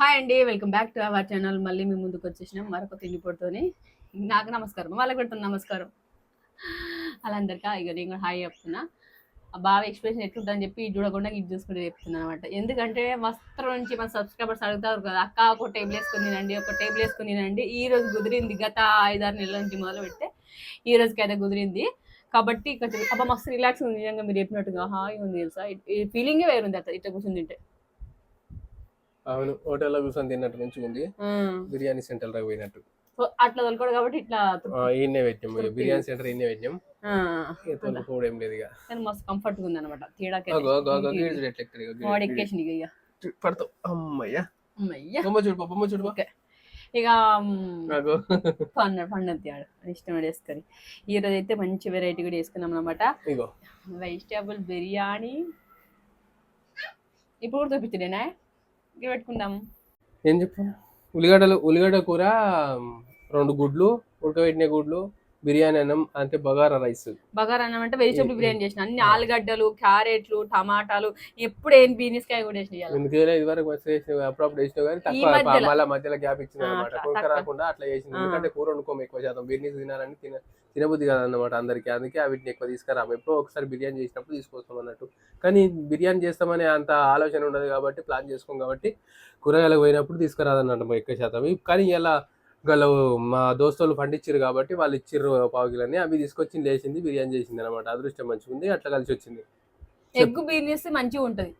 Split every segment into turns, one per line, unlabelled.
Hi అండి welcome back to our channel మళ్ళీ మీ ముందుకు వచ్చేసినాం మరొక తిండి పొడితోని. నాకు నమస్కారం వాళ్ళకి పెడుతున్నా నమస్కారం. అలా అందరికీ ఇక నేను కూడా హాయ్ చెప్తున్నా. బాగా ఎక్స్ప్రెషన్ ఎట్లుంటుందని చెప్పి చూడకుండా ఇది చూసుకుంటే చెప్తున్నాను అనమాట. ఎందుకంటే వస్త్రం నుంచి మన సబ్స్క్రైబర్స్ అడుగుతారు కదా అక్క ఒక టేబుల్ వేసుకుని తినండి ఒక టేబుల్ వేసుకుని తినండి. ఈ రోజు కుదిరింది గత ఐదారు నెలల నుంచి మొదలు పెడితే ఈ రోజుకి అయితే కుదిరింది. కాబట్టి కొంచెం అబ్బా మస్తు రిలాక్స్ ఉంది. నిజంగా మీరు చెప్పినట్టుగా హాయ్ ఉంది తెలుసా? ఈ ఫీలింగే వేరుంది అట్లా ఇట్లా కూర్చుని తింటే.
అవును హోటల్లో కూర్చొని తిన్నట్టు మంచిగా ఉంది. బిర్యానీ సెంటర్ దాకా పోయినట్టు.
అట్లా తొలకడు కాబట్టి ఇట్లా
ఆ, ఈయన్నే పెట్టాం బిర్యానీ సెంటర్ ఈయనే పెట్టాం ఏం లేదు ఇక.
కానీ మస్తు కంఫర్ట్ ఉంది అనమాట
ఎక్కుతాడు ఇక, పడతావు. అమ్మయ్యా.
అమ్మయ్య.
బొమ్మ చూడు బొమ్మ చూడు.
ఓకే. ఇక పండు ఇష్టం వేసుకొని ఈ రోజు అయితే మంచి వెరైటీ కూడా వేసుకున్నాం అనమాట
ఇగో.
వెజిటేబుల్ బిర్యానీ. ఇప్పుడు కూడా చూపించలేనా? ఇక పెట్టుకుందాం.
ఏం చెప్పు ఉల్లిగడ్డలు ఉల్లిగడ్డ కూర రెండు గుడ్లు ఉడకబెట్టిన గుడ్లు బిర్యానీ అన్నం అంటే బగారా రైస్.
బగారా అన్నం అంటే వెజిటేబుల్ బిర్యానీ చేసిన. అన్ని ఆలుగడ్డలు క్యారెట్లు టమాటాలు ఎప్పుడు ఏం బీనిస్కాయ కూడా వేసిన
ఇది వరకు మస్తు చేసిన అప్పుడప్పుడు కానీ తక్కువ. మళ్ళీ మధ్యలో గ్యాప్ ఇచ్చింది
ఆ,
అనమాట. రాకుండా అట్లా చేసింది. ఎందుకంటే కూర వండుకోము ఎక్కువ శాతం. బిర్యానీ తినాలని తిన తినబుద్ధి కాదన్నమాట అందరికీ. అందుకే వీటిని ఎక్కువ తీసుకురాము. ఎప్పుడో ఒకసారి బిర్యానీ చేసినప్పుడు తీసుకొస్తాం అన్నట్టు. కానీ బిర్యానీ చేస్తామనే అంత ఆలోచన ఉండదు కాబట్టి ప్లాన్ చేసుకోం కాబట్టి కూరగాయలకు పోయినప్పుడు తీసుకురాదన్నమాట ఎక్కువ శాతం. కానీ ఇలా గల మా దోస్తులు పండించారు కాబట్టి వాళ్ళు ఇచ్చిర్రు పావుకిలని అవి తీసుకొచ్చి లేచింది బిర్యానీ చేసింది అనమాట అదృష్టం మంచిగా ఉంది అట్లా కలిసి వచ్చింది.
ఎగ్గు బిర్యానీ చేస్తే మంచిగా ఉంటుంది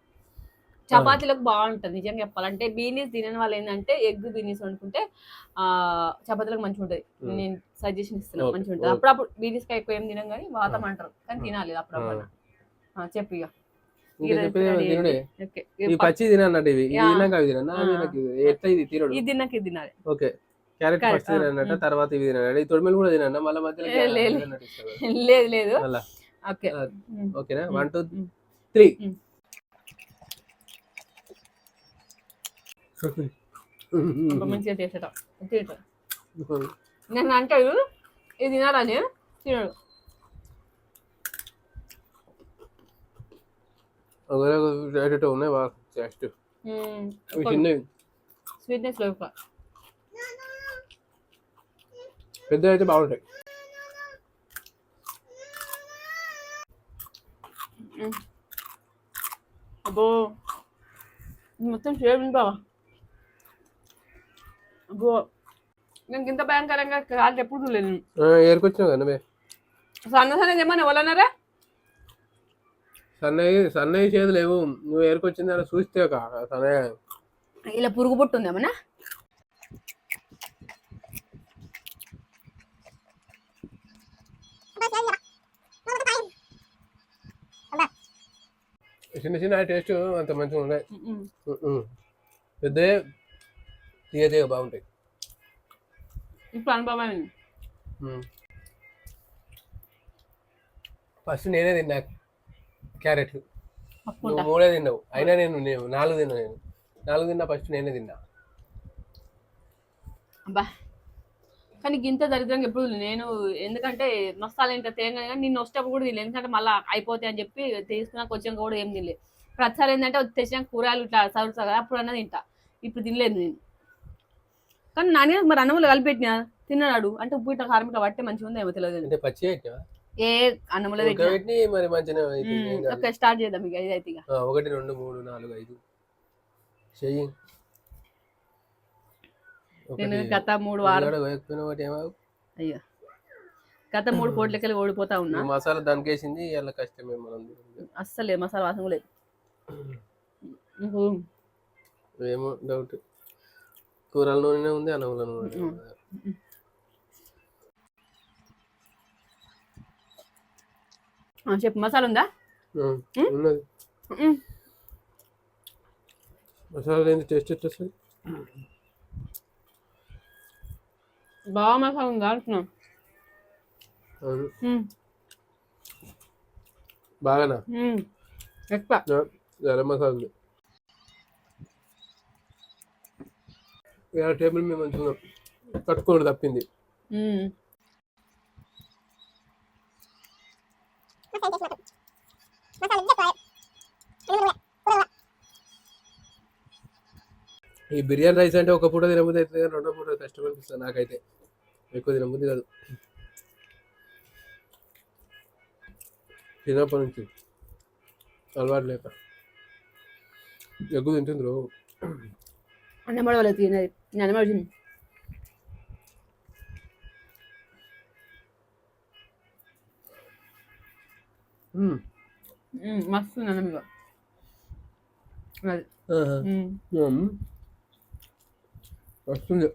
చపాతీలకు బాగుంటది నిజంగా చెప్పాలంటే. బీనీస్ తినని వాళ్ళు ఏంటంటే ఎగ్ బీనీస్ వండుకుంటే ఆ చపాతీలకు మంచిగా ఉంటది. నేను సజెషన్ ఇస్తున్నాను
Okay,
మంచిగా ఉంటుంది. అప్పుడప్పుడు బీనీస్ ఎక్కువ ఏం తినం కానీ వాతం అంటారు. కానీ తినాలి అప్పుడప్పుడు చెప్పు ఇక
పచ్చి తినన్నట్టు ఇవి. ఇది. తినక ఇది ఎట్లా ఇది? తినడు.
ఇది తిన్నాక ఇది తినాలి.
ఓకే. Carrot first. తర్వాత ఇవి తినడు ఈ తొడిమెలు కూడా తినన్నా మళ్ళీ మధ్యలో.
లేదు. లేదు ఓకే.
ఓకేనా. One two. Three
um. ఒక మంచిగా చేసేట తింటాడు నేను అంటాడు ఇది తినాలని తినడు
ఒకటే ఉన్నాయి బాగా జస్ట్ ఇవి చిన్నవి
స్వీట్నెస్ లేక
పెద్ద అయితే బాగుంటాయి
అబ్బో ఇది మొత్తం షేర్ ఉంది బావా అబ్బో నేను ఇంత భయంకరంగా కాళ్ళు ఎప్పుడు చూడలేదు. నేను.
ఏరుకొచ్చినావు కదా
సన్న సన్న ఏమన్నా ఎవరన్నారా?
సన్నయ్య సన్నయ్య చేతులు లేవు. నువ్వు ఏరుకొచ్చింది అని చూస్తే సన్నయ్య
ఇలా పురుగు పుట్టు ఉంది ఏమన్నా?
చిన్న చిన్న టేస్ట్ అంత మంచిగా ఉన్నాయి
ఉమ్.
పెద్ద తీయ తీయ బాగుంటాయి.
ఇప్పుడు అనుభవం అయింది.
ఫస్ట్ నేనే తిన్నా క్యారెట్లు నువ్వు మూడే తిన్నావు. అయినా నేను నేను నాలుగు తిన్నా నేను. నాలుగు తిన్నా ఫస్ట్ నేనే తిన్నా.
అబ్బా! కానీ గింత దరిద్రంగా ఎప్పుడు. నేను ఎందుకంటే మసాలా ఇంత తేంగా కానీ నిన్ను వచ్చేటప్పుడు కూడా తినలేదు ఎందుకంటే మళ్ళీ అయిపోతాయి అని చెప్పి తీసుకున్నాక వచ్చాక కూడా ఏం తినలేదు ప్రతిసారి ఏంటంటే తెచ్చినాక కూరగాయలు ఇట్లా సరుకుతా కదా అప్పుడు అన్నది తింటా. ఇప్పుడు తినలేదు నేను. కానీ నాన్న మరి అన్నంలో కలిపెట్టినా? తిన్నాడు అంటే ఉప్పు ఇట్లా కారం ఇట్లా పట్టే మంచిగా ఉందో ఏమో తెలియదు
అంటే పచ్చి
ఏ అన్నంలో పెట్టినా.
ఉడకబెట్టి మరి మంచిగా.
ఓకే స్టార్ట్ చేద్దాం ఇక ఇదైతే ఇక.
ఒకటి రెండు మూడు నాలుగు ఐదు. చెయ్యి.
నేను గత మూడు వారం
ఉల్లిగడ్డ కోయకపోయినా ఒకటి ఏమవు
అయ్యో. గత మూడు కోట్లకెళ్ళి ఓడిపోతా ఉన్నా.
ఈ మసాలా దానికి వేసింది ఇలా కష్టమే మనం
అస్సలే మసాలా వాసన కూడా లేదు.
ఏమో డౌట్ కూరల నూనె ఉంది అన్నంలో నూనె.
ఆ, చెప్పు మసాలా ఉందా
ఉమ్? ఉన్నది. మసాలా లేని టేస్ట్ ఎట్లా వస్తుంది
బాగా మసాలా ఉందా అంటున్నా
అవును. బాగానా.
ఎక్కువ
ఆ, గరం మసాలా ఉంది ఇక టేబుల్ మీద మంచిగా కట్టుకోడు తప్పింది. ఈ బిర్యానీ రైస్ అంటే ఒక పూట తినబుద్ధి అవుతుంది కానీ రెండో పూట కష్టం అనిపిస్తుంది నాకైతే. ఎక్కువ తినబుద్ధి కాదు. చిన్నప్పటి నుంచి అలవాటు లేక. ఎక్కువ తింటుండ్రు.
అన్నం పడవలేదు తినేది. నేను అన్నం పడింది
మ్మ్.
మస్తు అన్నం అది.
వస్తుంది.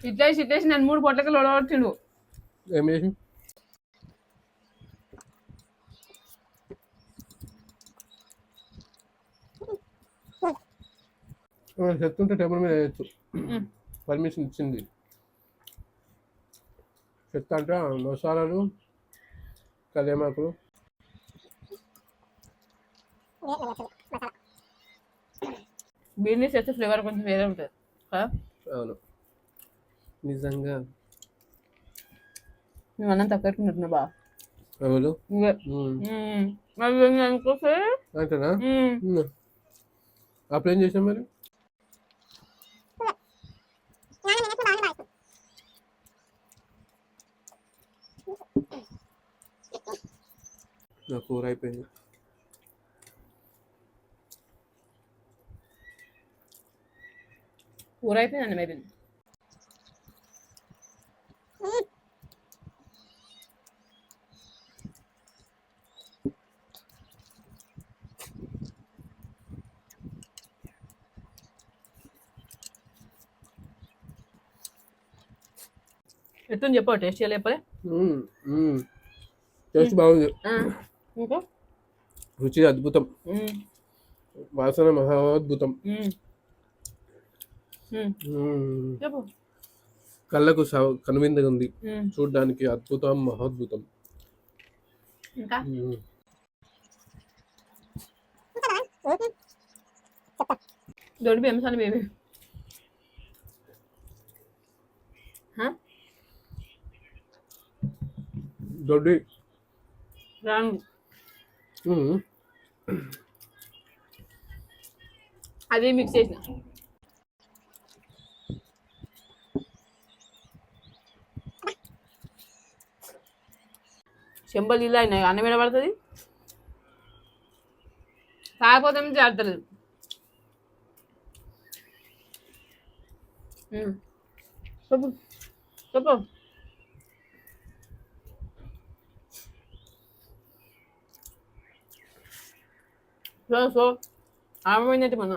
ఇట్లా ఇట్లేసి నేను మూడు పొట్లకి లోడగొట్టిండు
ఏం చేసి చెప్తుంటే టేబుల్ మీద వేయచ్చు. పర్మిషన్ ఇచ్చింది. చెత్త అంటే మసాలాలు కళ్యామాకులు.
బిర్యానీ చేస్తే ఫ్లేవర్ కొంచెం వేరే ఉంటుంది
అవును. నిజంగా.
నువ్వు అన్నం తక్కువ పెట్టుకుంటున్నావు బా.
అవును. మ్మ్.
అనుకోసే.
మ్మ్. అప్పుడు ఏం చేసాం మరి? నా కూర అయిపోయింది.
కూర అయిపోయిందండి మేబీ. అయిపోయింది ఎట్టుంది చెప్పు టేస్ట్ చేయాలి చెప్పలే.
టేస్ట్ బాగుంది.
ఇంకా?
రుచి అద్భుతం. వాసన మహా అద్భుతం.
చెప్పు.
కళ్ళకు కనువిందుగా ఉంది. చూడడానికి అద్భుతం మహాద్భుతం.
ఇంకా? సాని బేబీ
దొడ్డి.
అది మిక్స్ చేసిన. చెంబలు ఇలా అయినాయి. అన్నం మీద పడుతుంది? కాకపోతే ఏమో జాడతలేదు ఉమ్. చెప్పు చెప్పు సో సో ఆమెపోయిందంటే మన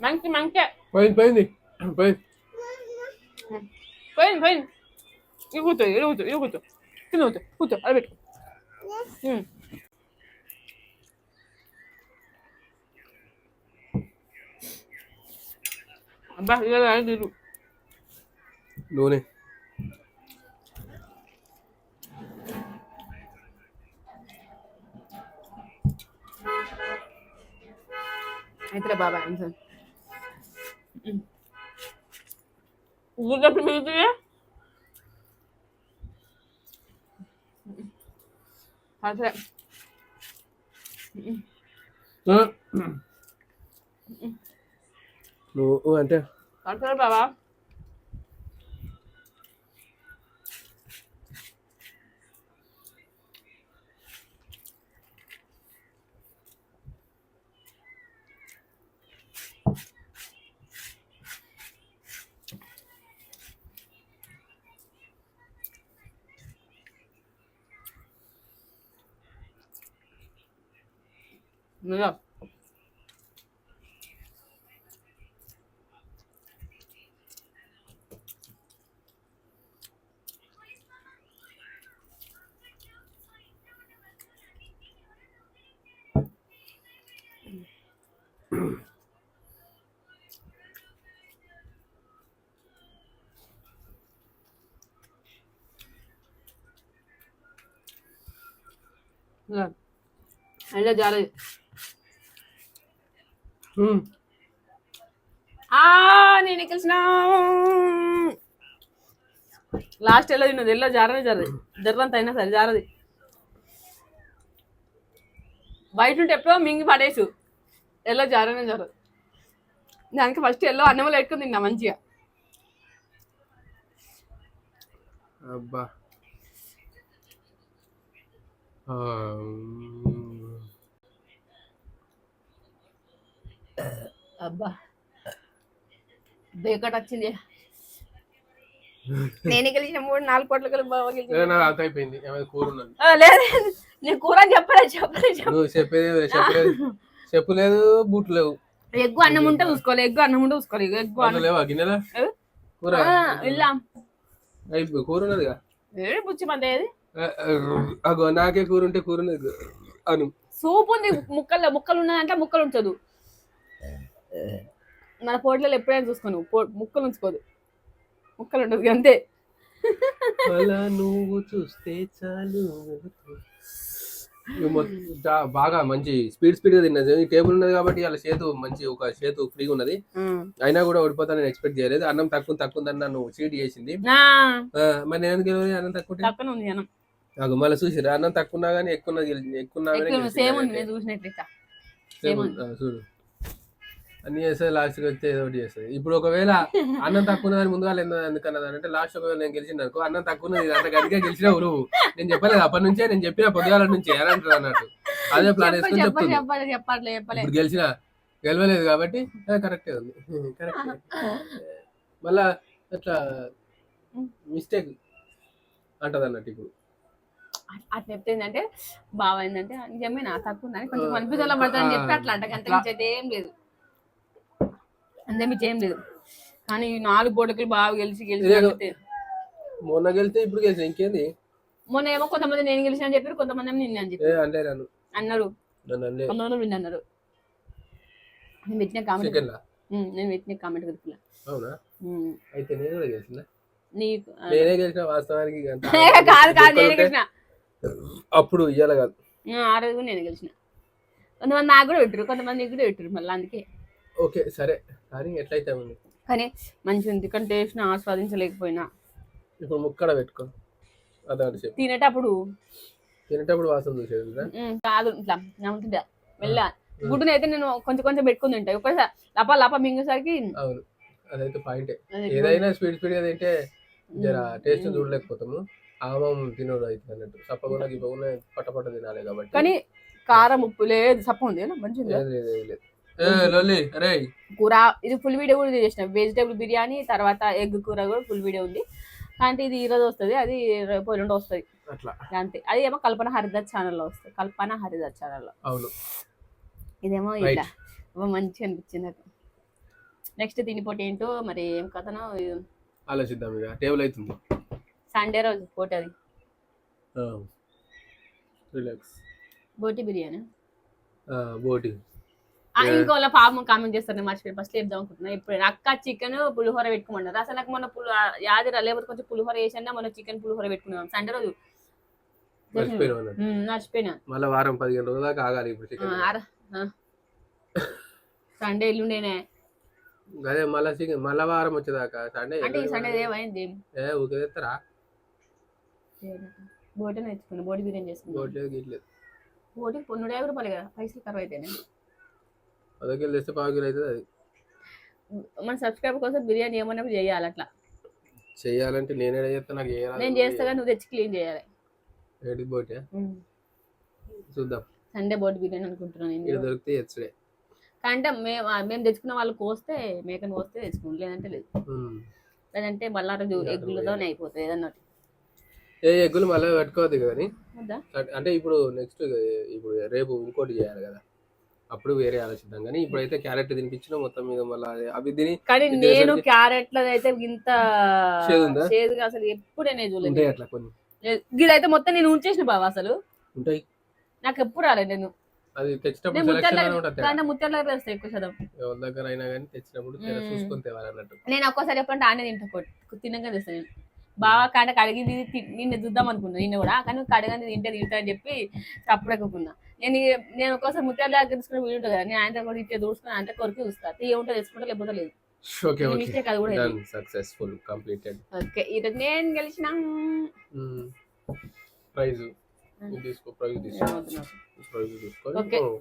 మంచి మంచి
పోయింది పోయింది పోయింది
పోయింది పోయింది ఇది కూర్చో ఇది కూర్చో ఇది కూర్చో కింద కూర్చో కూర్చో అది పెట్టు ఉమ్. అబ్బా ఇలా తిరు
నూనె
అయితే బాబాయ్ అంతే ఊరికట్టు మిగులుతుంది అసలే
ఆ. నువ్వు అంటే
అసలే బాబా నువ్వు అంటే అంటున్నారు బాబా Yeah.
మ్మ్.
ఆ నేను కలిసిన లాస్ట్ ఎల్లో తిన్నది ఎల్లో జారనే జరది జర్రంత అయినా సరే జారది బయట ఉంటే ఎప్పుడో మింగి పడేసు ఎల్లో జారనే జరదు దానికి ఫస్ట్ ఎల్లో అన్నంలో పెట్టుకుని తిన్నా మంచిగా
అబ్బా
అబ్బా. బేకట్ వచ్చింది. నేను గెలిచిన మూడు నాలుగు కోట్ల కలిపి
నాకు అంత అయిపోయింది. ఏమైనా కూర
లేదు. నేను కూర చెప్పలేదు చెప్పలేదు చెప్పలేదు.
చెప్పేది చెప్పలేదు. చెప్పు లేదు బూట్లు లేవు.
ఎగ్గు అన్నం ఉంటే చూసుకోవాలి ఎగ్గు అన్నం ఉంటే చూసుకోవాలి ఎగ్గు అన్నం.
లేవా? గిన్నెలా? కూర?
ఇలా
కూర ఉన్నదిగా?
ఏ బుచ్చి మంది ఏది?
అగో నాకే కూర ఉంటే కూర అను.
సూప్ ఉంది ముక్కలు ముక్కలు ఉన్నదంటే ముక్కలు ఉంచదు. మన పోట్లలో ఎప్పుడైనా చూసుకోను ముక్కలు ఉంచుకోదు. ముక్కలు ఉండదు అంతే.
అలా నువ్వు చూస్తే చాలు. బాగా మంచి స్పీడ్ స్పీడ్గా తిన్నది టేబుల్ ఉన్నది కాబట్టి అలా చేతు మంచి ఒక చేతు ఫ్రీగా ఉన్నది. అయినా కూడా ఓడిపోతానని ఎక్స్పెక్ట్ చేయలేదు. అన్నం తక్కువ తక్కువ నన్ను చీట్ చేసింది. మరి నేను? అన్నం తక్కువ నాకు మళ్ళీ చూసిరా అన్నం తక్కువ కానీ ఎక్కువ ఎక్కువ
సేమ్ ఉంది. నేను
చూడు. అన్ని చేస్తుంది లాస్ట్ వస్తే ఏదో ఒకటి చేస్తుంది. ఇప్పుడు ఒకవేళ అన్నం తక్కువ ఉన్నదని ముందుగా ఎందుకన్నది అంటే లాస్ట్ ఒకవేళ నేను గెలిచింది అనుకో అన్నం తక్కువ ఉన్నది అంత గట్టిగా గెలిచిన నువ్వు. నేను చెప్పలేదు అప్పటి నుంచే నేను చెప్పిన పొద్దుగాల నుంచి అంటారు అన్నట్టు. అదే ప్లాన్ వేసుకొని
చెప్పలే
ఇప్పుడు గెలిచిన గెలవలేదు కాబట్టి కరెక్టే ఉంది. కరెక్ట్ మళ్ళా అట్లా మిస్టేక్ అంటది అన్నట్టు ఇప్పుడు.
అట్లా చెప్తే ఏంటంటే బాగా ఏంటంటే నిజమే నా తక్కువ ఉందని కొంచెం కనిపించాల పడతానని చెప్పి అట్లా అంట అంత మించి ఏం లేదు. అంతే మించి ఏం లేదు. కానీ నాలుగు బోటకులు బాగా గెలిచి గెలిచి.
మొన్న గెలిస్తే ఇప్పుడు గెలిచిన ఇంకేంది?
మొన్న ఏమో కొంతమంది నేను గెలిచిన అని చెప్పారు కొంతమంది ఏమో నిన్న అని చెప్పి
ఏ అంటే నన్ను.
అన్నారు.
నన్ను
కొంతమంది విన్న అన్నారు. నేను పెట్టిన కామెంట్ నేను పెట్టిన కామెంట్ గుర్తులా
అవునా? అయితే నేను కూడా గెలిచిన.
నీకు
నేనే గెలిచిన వాస్తవానికి
కాదు కాదు నేను గెలిచిన.
అప్పుడు ఇయ్యాల కాదు.
ఆ, రోజు కూడా నేను గెలిచిన. కొంతమంది నాకు కూడా పెట్టారు కొంతమంది నీకు కూడా పెట్టారు మళ్ళీ అందుకే.
ఓకే సరే. కానీ ఎట్లయితే ఉంది
కానీ మంచి ఉంది. కానీ టేస్ట్ ఆస్వాదించలేకపోయినా.
ఇప్పుడు ముక్కడ పెట్టుకో. చెప్పు.
తినేటప్పుడు.
తినేటప్పుడు వాసన చూసేది?
ఉమ్, కాదు ఇట్లా నమ్ముతుంటా. మెల్ల. గుడ్డునైతే నేను కొంచెం కొంచెం పెట్టుకుని తింటా. ఒకసారి లప లప మింగేసరికి
అవును. అదైతే పాయింటే
అది
ఏదైనా స్పీడ్ స్పీడ్గా తింటే జర టేస్ట్. చూడలేకపోతాము. ఆమం అన్నట్టు. సప్పకుండా గిప్పకుండా తినాలి కాబట్టి.
కానీ కారం ఉప్పు లేదు సప్ప ఉంది మంచిది
లేదు లేదు ఏది లేదు. ఏ లొల్లి అరే
కూర ఇది ఫుల్ వీడియో కూడా చేసిన. వెజిటేబుల్ బిర్యానీ తర్వాత ఎగ్ కూర కూడా ఫుల్ వీడియో ఉంది. కానీ ఇది ఈ రోజు వస్తుంది అది రేపు ఎల్లుండి వస్తుంది.
అట్లా.
అంతే. అది ఏమో కల్పన హరిదాస్ ఛానల్లో వస్తుంది. కల్పన హరిదాస్ ఛానల్లో
అవును.
ఇదేమో
Right.
ఇట్లా ఏమో మంచిగా అనిపించింది నాకు. నెక్స్ట్ తినిపోటీ ఏంటో మరి ఏం కథనో
ఆలోచిద్దాం ఇక. టేబుల్ అవుతుంది
సండే రోజు పోటీ అది.
రిలాక్స్.
బోటి బిర్యానీ.
బోటి.
ఆ, ఇంకో వాళ్ళ పాపం కామెంట్ చేస్తారు మర్చిపోయి ఫస్ట్ చెప్దాం అనుకుంటున్నా. ఇప్పుడు అక్క చికెన్ పులిహోర పెట్టుకోమన్నారు. అసలు నాకు మొన్న పులి యాదిరా లేకపోతే కొంచెం పులిహోర వేసాను మొన్న చికెన్ పులిహోర పెట్టుకున్నాం. సండే రోజు.
మర్చిపోయినాం మళ్ళీ వారం పదిహేను రోజుల దాకా ఆగాలి ఇప్పుడు.
సండే ఎల్లుండేనే.
అదే మళ్ళీ వారం వచ్చేదాకా. సండే
అంటే సండే ఏమైంది?
ఏ ఊకే తెస్తారా
బోటి నేర్చుకున్నా బోటి బిర్యానీ చేసుకున్నా.
బోట్లేదు గిట్లేదు.
బోటికి పొన్నుడు యాభై రూపాయలు కదా పైసలు కరువు అయితేనే
అదొకే తెస్తే పావు కిలో అవుతుంది అది.
మన సబ్స్క్రైబర్ కోసం బిర్యానీ ఏమన్నప్పుడు చేయాలి అట్లా.
చెయ్యాలంటే నేనే చేస్తా నాకు
నేను చేస్తా కానీ నువ్వు తెచ్చి క్లీన్ చేయాలి.
ఏడికి బోటే? చూద్దాం.
సండే బోటి బిర్యానీ అనుకుంటున్నాను నేను
దొరికితే ఎచ్చడే
అంటే మేము మేము తెచ్చుకున్న వాళ్ళు కోస్తే మేకను కోస్తే తెచ్చుకోండి లేదంటే లేదు. లేదంటే మళ్ళా రోజు ఎగ్గులతోనే అయిపోతుంది ఏదన్నా ఒకటి.
ఏ ఎగ్గులు మళ్ళీ పెట్టుకోవద్దు కానీ అంటే ఇప్పుడు నెక్స్ట్ ఇప్పుడు రేపు ఇంకోటి చేయాలి కదా. అప్పుడు వేరే ఆలోచిద్దాం కానీ ఇప్పుడైతే క్యారెట్ తినిపించిన మొత్తం మీద మళ్ళీ అవి తిని
కానీ నేను క్యారెట్ల అయితే ఇంత? చేదుగా అసలు ఎప్పుడైనా చూడలేదు.
అట్లా కొన్ని.
ఇదైతే మొత్తం నేను ఉంచేసిన బావ అసలు.
ఉంటాయి.
నాకు ఎప్పుడు రాలేదు నేను.
అది తెచ్చినప్పుడు
ముత్యాల వస్తాయి ఎక్కువ శాతం.
ఎవరి దగ్గర అయినా కానీ తెచ్చినప్పుడు. చూసుకొని తేవాలి అన్నట్టు
నేను ఒక్కోసారి ఎప్పుడంటే ఆనే తింటా తినగా తెస్తాను బాగా కాడ కడిగింది తి- నిన్ను చూద్దాం అనుకున్నా నిన్న కూడా. కానీ కడగని తింటే తింటా అని చెప్పి తప్పుడకున్నా నేను నేను ఒక్కోసారి ముత్యాల దగ్గర తీసుకుని వీడు ఉంటుంది కదా నేను ఆయన కూడా ఇట్లా చూసుకుని అంత కొరికి చూస్తా. తీయ ఉంటే తెచ్చుకుంటా లేకపోతే లేదు.
ఓకే ఓకే
మిస్టేక్ అది కూడా
డన్ సక్సెస్ఫుల్ కంప్లీటెడ్
ఓకే ఈరోజు నేను గెలిచిన.
ప్రైజ్ తీసుకో. ప్రైజ్ తీసుకో ప్రైజ్ తీసుకో. తోమ్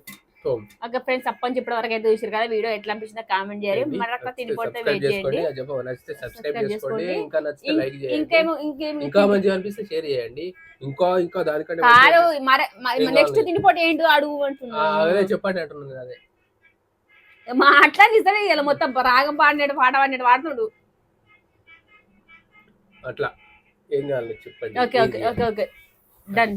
ఓకే ఫ్రెండ్స్ అప్పని చెప్పిన వరకు అయితే చూసారు కదా వీడియో ఎట్లా అనిపించిందో కామెంట్ చేయాలి మరొక తినిపోతే వెయిట్
చేసుకోండి.
చేయండి
సబ్స్క్రైబ్ చేసుకోండి. ఇంకా నచ్చితే లైక్ ఇంకా మంచిగా అనిపిస్తే షేర్ చేయండి. ఇంకా ఇంకా దానికంటే
కాదు మరి నెక్స్ట్? తినిపోటీ ఏంటో అడుగు అంటున్నా.
అదే చెప్పండి అంటున్నాను అదే.
ఇలా మొత్తం రాగం పాడినట్టు పాట పాడినట్టు
అట్లా. ఏం కావాలి చెప్పండి.
Okay okay? Okay okay. Done